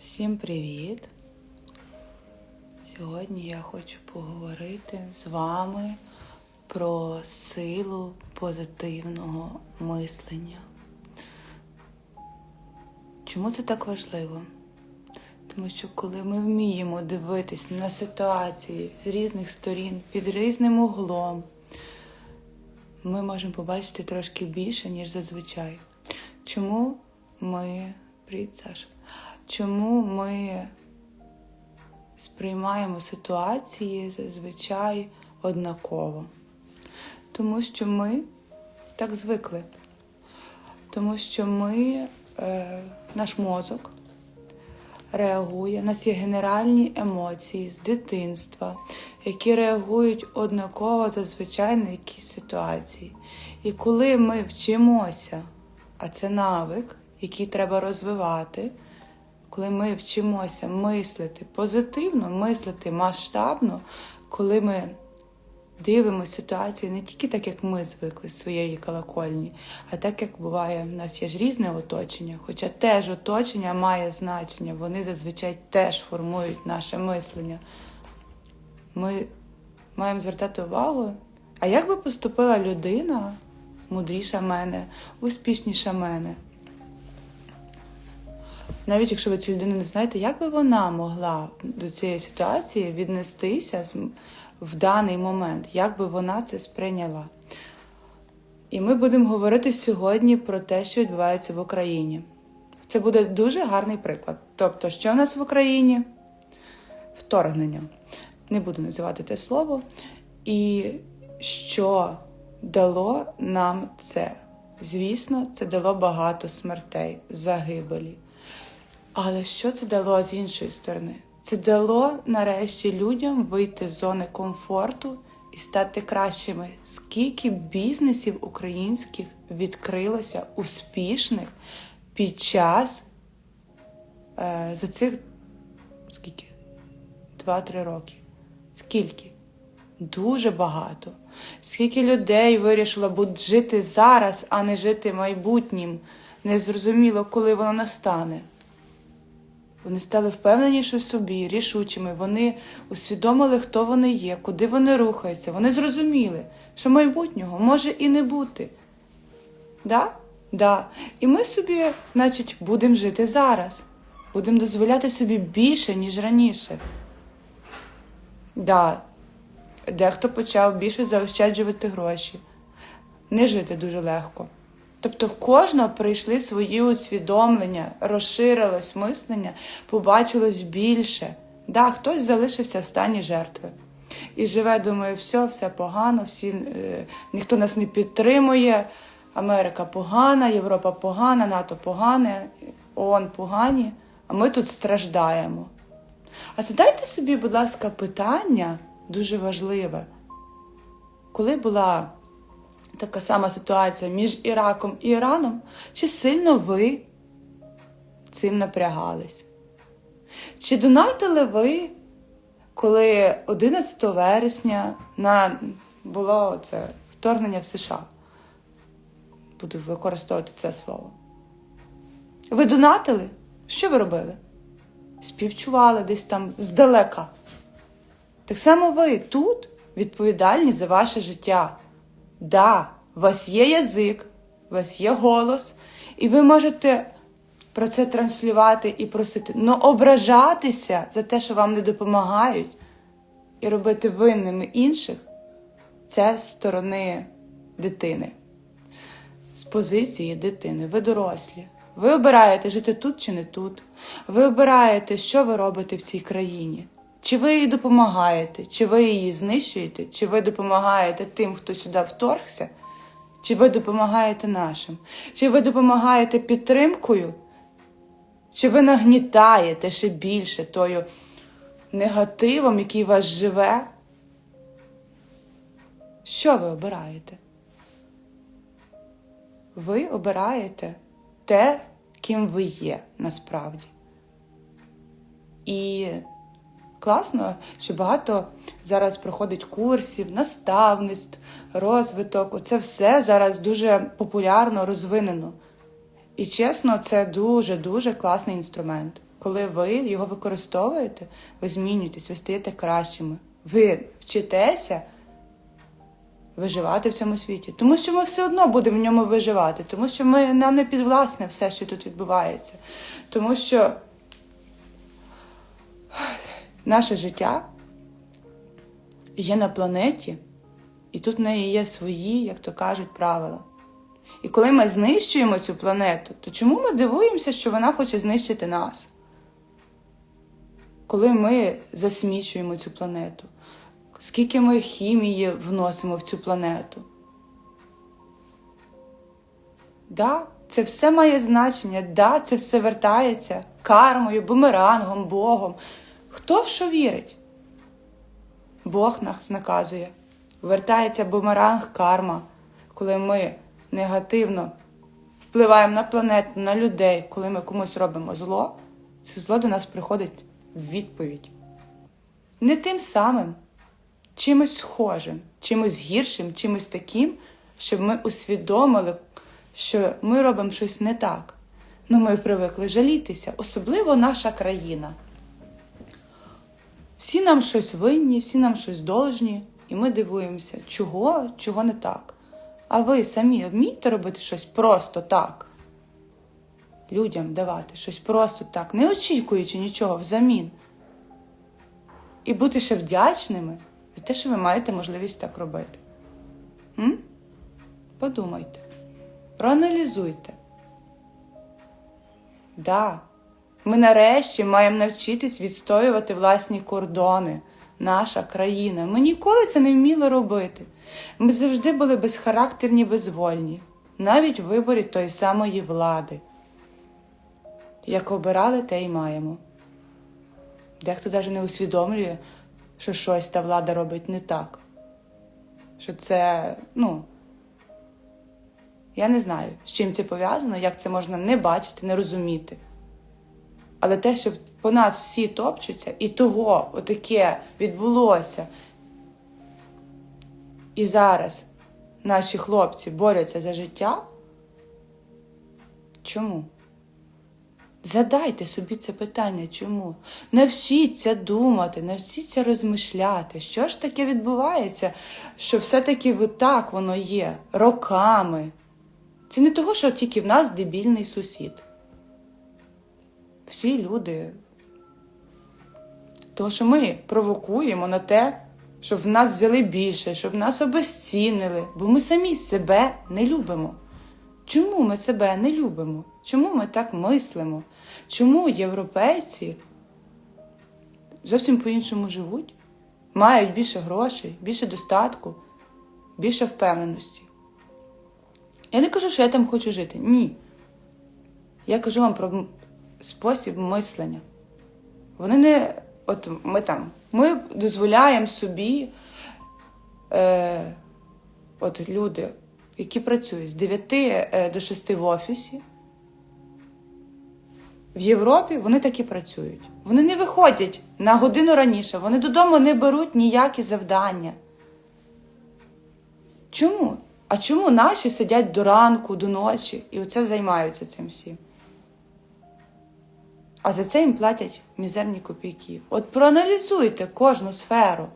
Всім привіт! Сьогодні я хочу поговорити з вами про силу позитивного мислення. Чому це так важливо? Тому що коли ми вміємо дивитись на ситуації з різних сторін, під різним углом, ми можемо побачити трошки більше, ніж зазвичай. Чому ми. Привіт, Саша. Чому ми сприймаємо ситуації зазвичай однаково? Тому що ми так звикли. Тому що ми, е, наш мозок реагує, у нас є генеральні емоції з дитинства, які реагують однаково зазвичай на якісь ситуації. І коли ми вчимося, а це навик, який треба розвивати, коли ми вчимося мислити позитивно, мислити масштабно, коли ми дивимося ситуації не тільки так, як ми звикли з своєї колокольні, а так, як буває, в нас є ж різне оточення, хоча теж оточення має значення, вони зазвичай теж формують наше мислення. Ми маємо звертати увагу, а як би поступила людина, мудріша мене, успішніша мене? Навіть якщо ви цю людину не знаєте, як би вона могла до цієї ситуації віднестися в даний момент, як би вона це сприйняла? І ми будемо говорити сьогодні про те, що відбувається в Україні. Це буде дуже гарний приклад. Тобто, що в нас в Україні? Вторгнення. Не буду називати те слово. І що дало нам це? Звісно, це дало багато смертей, загибелі. Але що це дало з іншої сторони? Це дало нарешті людям вийти з зони комфорту і стати кращими. Скільки бізнесів українських відкрилося успішних під час е, за цих скільки? Два-три роки. Скільки? Дуже багато. Скільки людей вирішило бути жити зараз, а не жити майбутнім. Незрозуміло, коли воно настане. Вони стали впевненіше в собі, рішучими. Вони усвідомили, хто вони є, куди вони рухаються. Вони зрозуміли, що майбутнього може і не бути. Да? Да. І ми собі, значить, будемо жити зараз. Будемо дозволяти собі більше, ніж раніше. Да. Дехто почав більше заощаджувати гроші. Не жити дуже легко. Тобто в кожного прийшли свої усвідомлення, розширилось мислення, побачилось більше. Да, хтось залишився в стані жертви. І живе, думає, все, все погано, всі, е, ніхто нас не підтримує, Америка погана, Європа погана, НАТО погане, ООН погані, а ми тут страждаємо. А задайте собі, будь ласка, питання дуже важливе. Коли була така сама ситуація між Іраком і Іраном, чи сильно ви цим напрягались? Чи донатили ви, коли 11 вересня на було це вторгнення в США? Буду використовувати це слово. Ви донатили? Що ви робили? Співчували десь там здалека. Так само ви тут відповідальні за ваше життя. Да, у вас є язик, у вас є голос, і ви можете про це транслювати і просити. Но ображатися за те, що вам не допомагають, і робити винними інших це з сторони дитини. З позиції дитини. Ви дорослі. Ви обираєте жити тут чи не тут. Ви обираєте, що ви робите в цій країні. Чи ви їй допомагаєте, чи ви її знищуєте, чи ви допомагаєте тим, хто сюди вторгся, чи ви допомагаєте нашим, чи ви допомагаєте підтримкою, чи ви нагнітаєте ще більше тою негативом, який вас живе? Що ви обираєте? Ви обираєте те, ким ви є насправді. І класно, що багато зараз проходить курсів, наставництв, розвиток. Оце все зараз дуже популярно, розвинено. І чесно, це дуже-дуже класний інструмент. Коли ви його використовуєте, ви змінюєтесь, ви стаєте кращими. Ви вчитеся виживати в цьому світі. Тому що ми все одно будемо в ньому виживати, тому що ми, нам не підвласне все, що тут відбувається. Тому що наше життя є на планеті, і тут в неї є свої, як то кажуть, правила. І коли ми знищуємо цю планету, то чому ми дивуємося, що вона хоче знищити нас? Коли ми засмічуємо цю планету, скільки ми хімії вносимо в цю планету? Да, це все має значення, да, це все вертається кармою, бумерангом, Богом. Хто в що вірить? Бог нас наказує. Вертається бумеранг карма, коли ми негативно впливаємо на планету, на людей, коли ми комусь робимо зло, це зло до нас приходить в відповідь. Не тим самим, чимось схожим, чимось гіршим, чимось таким, щоб ми усвідомили, що ми робимо щось не так. Ну ми привикли жалітися, особливо наша країна. Всі нам щось винні, всі нам щось должні, і ми дивуємося, чого, чого не так. А ви самі вмієте робити щось просто так? Людям давати щось просто так, не очікуючи нічого взамін. І бути ще вдячними за те, що ви маєте можливість так робити. М? Подумайте, проаналізуйте. Да, ми нарешті маємо навчитись відстоювати власні кордони, наша країна. Ми ніколи це не вміли робити. Ми завжди були безхарактерні, безвольні, навіть в виборі тої самої влади. Як обирали, те й маємо. Дехто навіть не усвідомлює, що щось та влада робить не так. Що це, ну, я не знаю, з чим це пов'язано, як це можна не бачити, не розуміти. Але те, що по нас всі топчуться, і того отаке відбулося. І зараз наші хлопці борються за життя. Чому? Задайте собі це питання, чому? Навчіться думати, навчіться розмишляти, що ж таке відбувається, що все-таки так воно є роками. Це не того, що тільки в нас дебільний сусід. Всі люди. Тому що ми провокуємо на те, щоб в нас взяли більше, щоб нас обезцінили, бо ми самі себе не любимо. Чому ми себе не любимо? Чому ми так мислимо? Чому європейці зовсім по-іншому живуть? Мають більше грошей, більше достатку, більше впевненості. Я не кажу, що я там хочу жити. Ні. Я кажу вам про спосіб мислення. Вони не. От ми там. Ми дозволяємо собі, е, от люди, які працюють з 9 е, до 6 в офісі. В Європі вони так і працюють. Вони не виходять на годину раніше, вони додому не беруть ніякі завдання. Чому? А чому наші сидять до ранку, до ночі і оце займаються цим всім? А за це їм платять мізерні копійки. От проаналізуйте кожну сферу.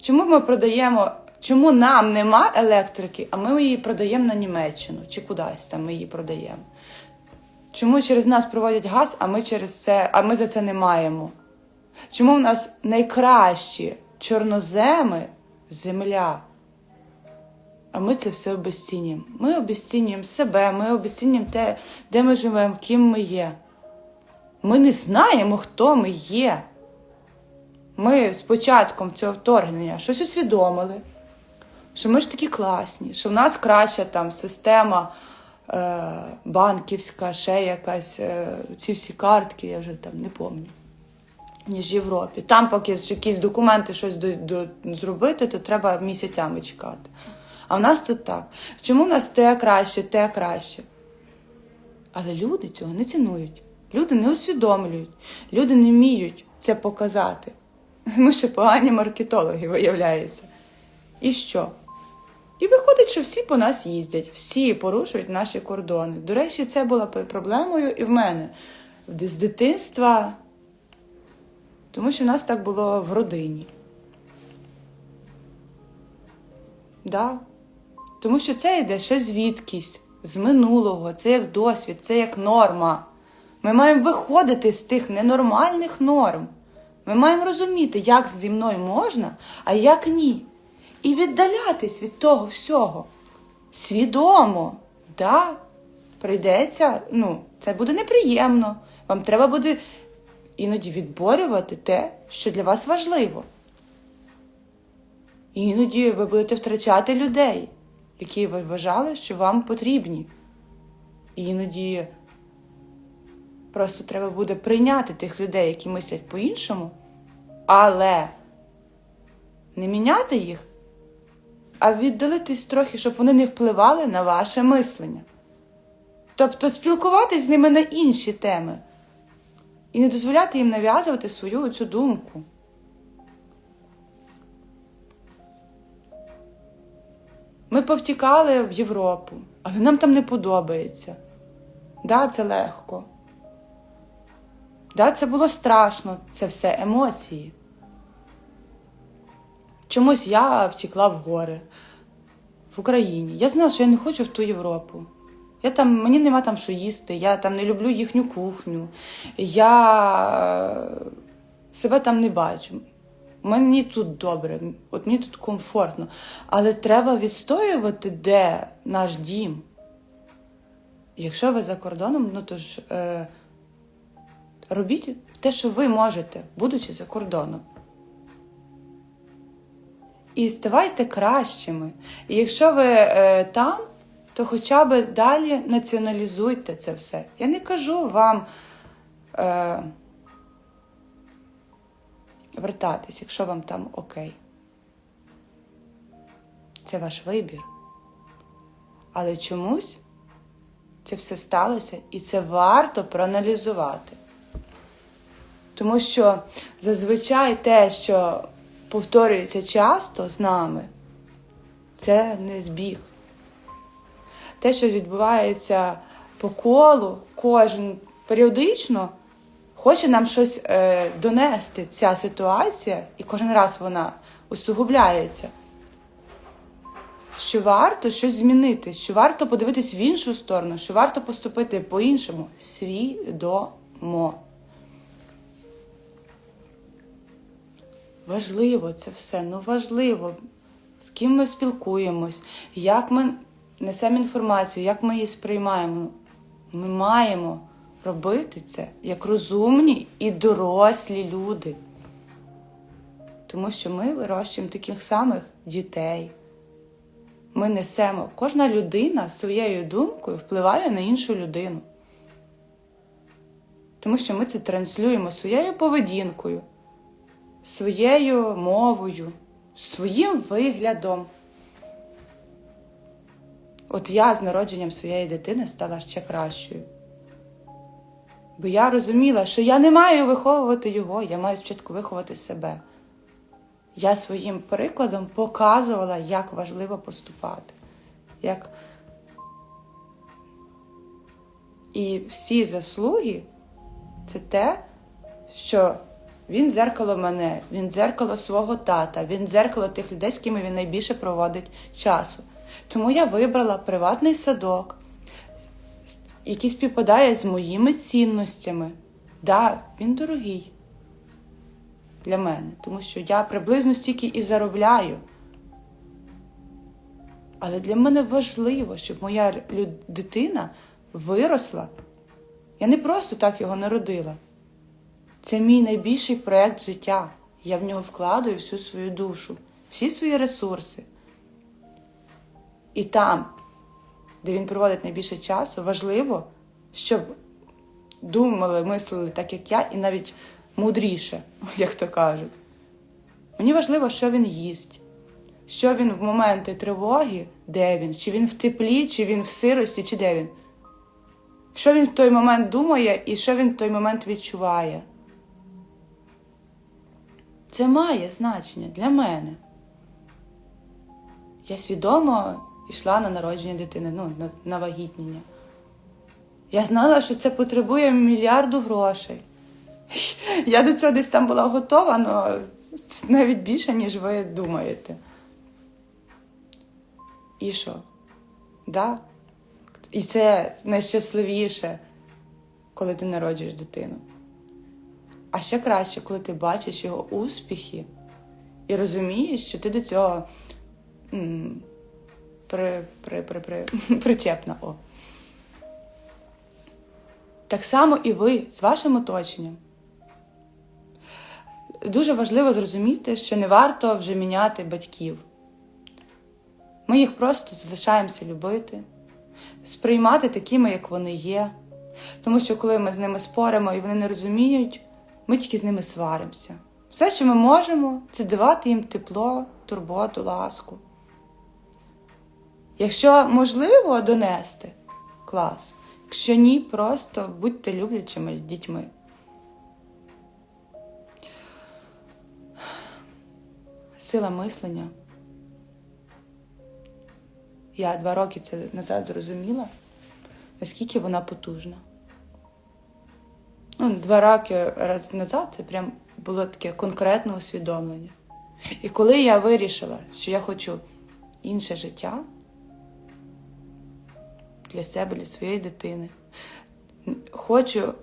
Чому ми продаємо, чому нам нема електрики, а ми її продаємо на Німеччину чи кудись там ми її продаємо? Чому через нас проводять газ, а ми через це, а ми за це не маємо? Чому в нас найкращі чорноземи земля? А ми це все обесцінюємо. Ми обесцінюємо себе, ми обесцінюємо те, де ми живемо, ким ми є. Ми не знаємо, хто ми є. Ми з початком цього вторгнення щось усвідомили, що ми ж такі класні, що в нас краща там система е, банківська, ще якась, е, ці всі картки, я вже там не пам'ятаю, ніж в Європі. Там, поки якісь документи щось до, до, зробити, то треба місяцями чекати. А в нас тут так. Чому в нас те краще, те краще? Але люди цього не цінують. Люди не усвідомлюють, люди не вміють це показати. Ми ще погані маркетологи, виявляється. І що? І виходить, що всі по нас їздять, всі порушують наші кордони. До речі, це була проблемою і в мене. з дитинства, тому що в нас так було в родині. Да. Тому що це йде ще звідкись, з минулого, це як досвід, це як норма. Ми маємо виходити з тих ненормальних норм. Ми маємо розуміти, як зі мною можна, а як ні. І віддалятись від того всього. Свідомо, да, прийдеться, ну, це буде неприємно. Вам треба буде іноді відборювати те, що для вас важливо. Іноді ви будете втрачати людей, які ви вважали, що вам потрібні. Іноді просто треба буде прийняти тих людей, які мислять по-іншому, але не міняти їх, а віддалитись трохи, щоб вони не впливали на ваше мислення. Тобто спілкуватись з ними на інші теми і не дозволяти їм нав'язувати свою цю думку. Ми повтікали в Європу, але нам там не подобається. Да, це легко. Да, це було страшно, це все емоції. Чомусь я втікла в гори в Україні. Я знала, що я не хочу в ту Європу. Я там, мені нема там що їсти, я там не люблю їхню кухню, я е, себе там не бачу. Мені тут добре, от мені тут комфортно. Але треба відстоювати, де наш дім. Якщо ви за кордоном, ну то ж е, робіть те, що ви можете, будучи за кордоном. І ставайте кращими. І якщо ви е, там, то хоча б далі націоналізуйте це все. Я не кажу вам е, вертатись, якщо вам там окей. Це ваш вибір. Але чомусь це все сталося і це варто проаналізувати. Тому що зазвичай те, що повторюється часто з нами, це не збіг. Те, що відбувається по колу, кожен періодично хоче нам щось е, донести, ця ситуація, і кожен раз вона усугубляється. Що варто щось змінити, що варто подивитись в іншу сторону, що варто поступити по-іншому свідомо. Важливо це все, ну важливо, з ким ми спілкуємось, як ми несемо інформацію, як ми її сприймаємо. Ми маємо робити це як розумні і дорослі люди. Тому що ми вирощуємо таких самих дітей. Ми несемо, кожна людина своєю думкою впливає на іншу людину. Тому що ми це транслюємо своєю поведінкою своєю мовою, своїм виглядом. От я з народженням своєї дитини стала ще кращою. Бо я розуміла, що я не маю виховувати його, я маю спочатку виховати себе. Я своїм прикладом показувала, як важливо поступати. Як... І всі заслуги це те, що він дзеркало мене, він дзеркало свого тата, він дзеркало тих людей, з ким він найбільше проводить часу. Тому я вибрала приватний садок, який співпадає з моїми цінностями. Да, він дорогий для мене, тому що я приблизно стільки і заробляю. Але для мене важливо, щоб моя дитина виросла. Я не просто так його народила. Це мій найбільший проєкт життя. Я в нього вкладаю всю свою душу, всі свої ресурси. І там, де він проводить найбільше часу, важливо, щоб думали, мислили так, як я, і навіть мудріше, як то кажуть. Мені важливо, що він їсть, що він в моменти тривоги, де він, чи він в теплі, чи він в сирості, чи де він. Що він в той момент думає і що він в той момент відчуває. Це має значення для мене. Я свідомо йшла на народження дитини, ну, на, на вагітнення. Я знала, що це потребує мільярду грошей. Я до цього десь там була готова, але навіть більше, ніж ви думаєте. І що? Да? І це найщасливіше, коли ти народжуєш дитину. А ще краще, коли ти бачиш його успіхи і розумієш, що ти до цього м, при, при, при, при, причепна. О. Так само і ви з вашим оточенням. Дуже важливо зрозуміти, що не варто вже міняти батьків. Ми їх просто залишаємося любити, сприймати такими, як вони є. Тому що коли ми з ними споримо і вони не розуміють, ми тільки з ними сваримося. Все, що ми можемо, це давати їм тепло, турботу, ласку. Якщо можливо донести клас, якщо ні, просто будьте люблячими дітьми. Сила мислення. Я два роки це назад зрозуміла, наскільки вона потужна. Ну, два роки назад це прям було таке конкретне усвідомлення. І коли я вирішила, що я хочу інше життя для себе, для своєї дитини, хочу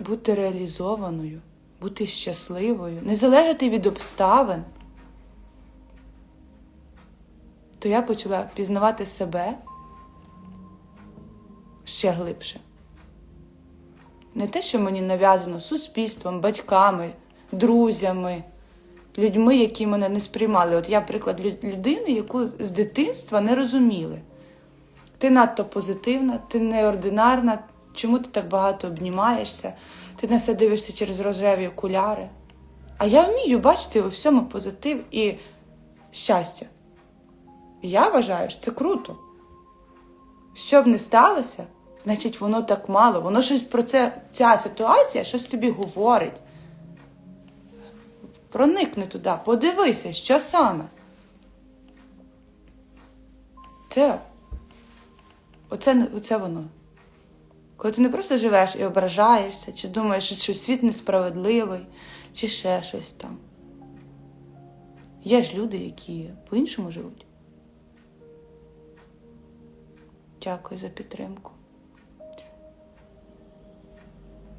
бути реалізованою, бути щасливою, не залежати від обставин, то я почала пізнавати себе ще глибше. Не те, що мені нав'язано суспільством, батьками, друзями, людьми, які мене не сприймали. От я приклад людини, яку з дитинства не розуміли. Ти надто позитивна, ти неординарна, чому ти так багато обнімаєшся, ти на все дивишся через рожеві окуляри. А я вмію бачити у всьому позитив і щастя. Я вважаю, що це круто. Що б не сталося, значить, воно так мало. Воно щось про це, ця ситуація щось тобі говорить. Проникни туди, подивися, що саме. Це. Оце, оце воно. Коли ти не просто живеш і ображаєшся, чи думаєш, що світ несправедливий, чи ще щось там. Є ж люди, які по-іншому живуть. Дякую за підтримку.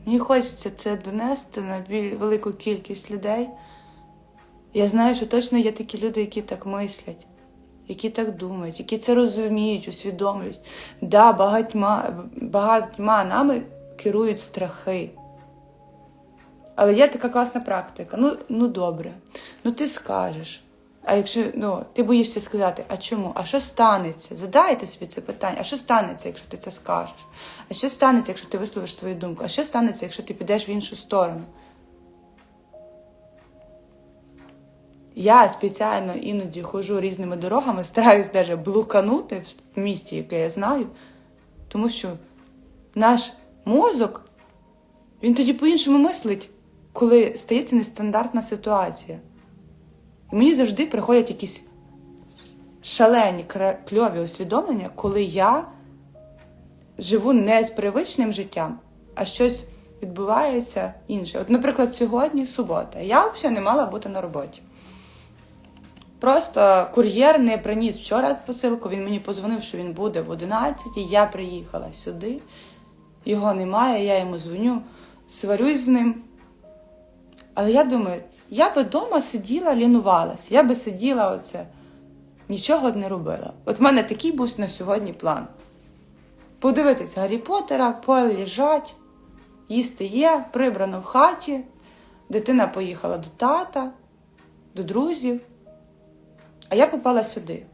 Мені хочеться це донести на велику кількість людей. Я знаю, що точно є такі люди, які так мислять, які так думають, які це розуміють, усвідомлюють. Да, багатьма, багатьма нами керують страхи. Але є така класна практика. Ну, ну добре, ну ти скажеш. А якщо ну, ти боїшся сказати, а чому? А що станеться? Задайте собі це питання, а що станеться, якщо ти це скажеш? А що станеться, якщо ти висловиш свою думку? А що станеться, якщо ти підеш в іншу сторону? Я спеціально іноді ходжу різними дорогами, стараюсь навіть блуканути в місті, яке я знаю, тому що наш мозок, він тоді по-іншому мислить, коли стається нестандартна ситуація. І мені завжди приходять якісь шалені, кльові усвідомлення, коли я живу не з привичним життям, а щось відбувається інше. От, наприклад, сьогодні субота. Я взагалі не мала бути на роботі. Просто кур'єр не приніс вчора посилку, він мені позвонив, що він буде в 11, я приїхала сюди, його немає, я йому дзвоню, сварюсь з ним. Але я думаю, я би вдома сиділа, лінувалась, я би сиділа оце, нічого не робила. От в мене такий був на сьогодні план. Подивитись Гаррі Поттера, полежать, їсти є, прибрано в хаті, дитина поїхала до тата, до друзів, а я попала сюди.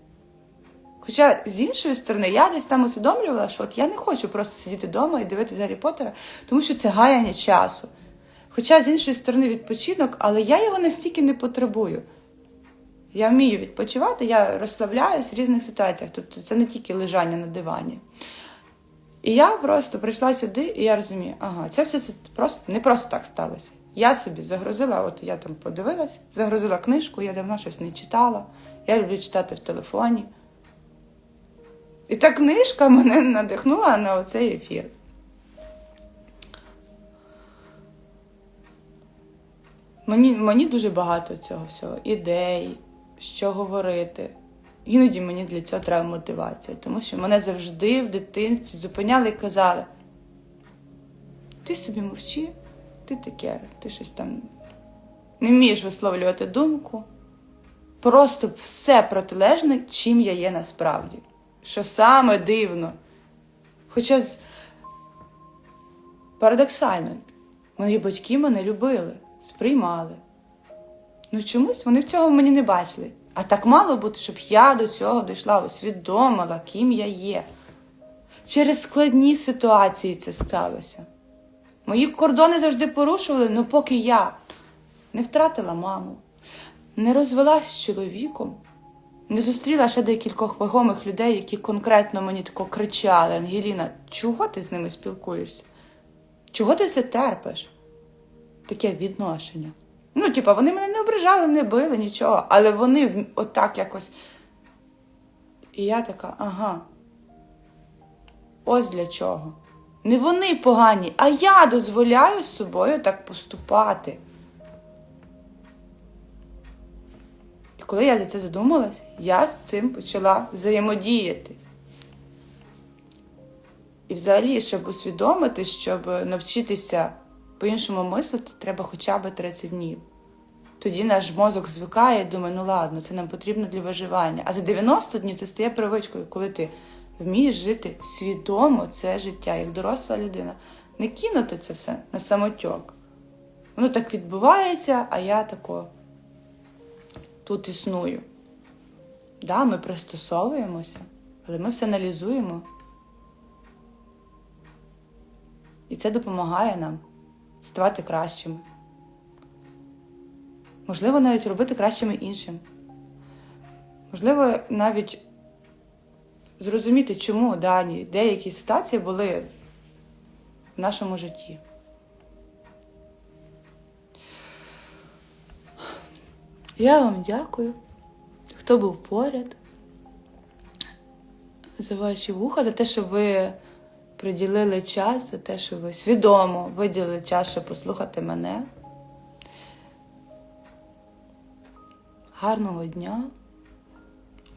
Хоча з іншої сторони, я десь там усвідомлювала, що от я не хочу просто сидіти вдома і дивитися Гаррі Поттера, тому що це гаяння часу. Хоча з іншої сторони відпочинок, але я його настільки не потребую. Я вмію відпочивати, я розслабляюсь в різних ситуаціях. Тобто це не тільки лежання на дивані. І я просто прийшла сюди, і я розумію, ага, це все це просто не просто так сталося. Я собі загрузила, от я там подивилась, загрузила книжку, я давно щось не читала. Я люблю читати в телефоні. І та книжка мене надихнула на оцей ефір. Мені, мені дуже багато цього всього, ідей, що говорити. Іноді мені для цього треба мотивація, тому що мене завжди в дитинстві зупиняли і казали: ти собі мовчи, ти таке, ти щось там не вмієш висловлювати думку. Просто все протилежне, чим я є насправді. Що саме дивно. Хоча парадоксально, мої батьки мене любили, сприймали. Ну чомусь вони в цього мені не бачили. А так мало бути, щоб я до цього дійшла, усвідомила, ким я є. Через складні ситуації це сталося. Мої кордони завжди порушували, ну поки я не втратила маму, не розвелась з чоловіком, не зустріла ще декількох вагомих людей, які конкретно мені тако кричали: Ангеліна, чого ти з ними спілкуєшся? Чого ти це терпиш? Таке відношення. Ну, типа, вони мене не ображали, не били, нічого, але вони отак якось. І я така, ага. Ось для чого. Не вони погані, а я дозволяю з собою так поступати. І коли я за це задумалась, я з цим почала взаємодіяти. І взагалі, щоб усвідомити, щоб навчитися по-іншому мислити, треба хоча б 30 днів. Тоді наш мозок звикає і думає, ну ладно, це нам потрібно для виживання. А за 90 днів це стає привичкою, коли ти вмієш жити свідомо це життя, як доросла людина. Не кинути це все на самотьок. Воно так відбувається, а я тако тут існую. Да, ми пристосовуємося, але ми все аналізуємо. І це допомагає нам ставати кращими. Можливо, навіть робити кращими іншим. Можливо, навіть зрозуміти, чому дані деякі ситуації були в нашому житті. Я вам дякую, хто був поряд, за ваші вуха, за те, що ви приділили час, за те, що ви свідомо виділили час, щоб послухати мене. Гарного дня.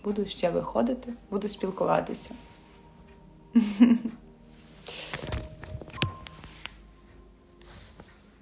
Буду ще виходити, буду спілкуватися.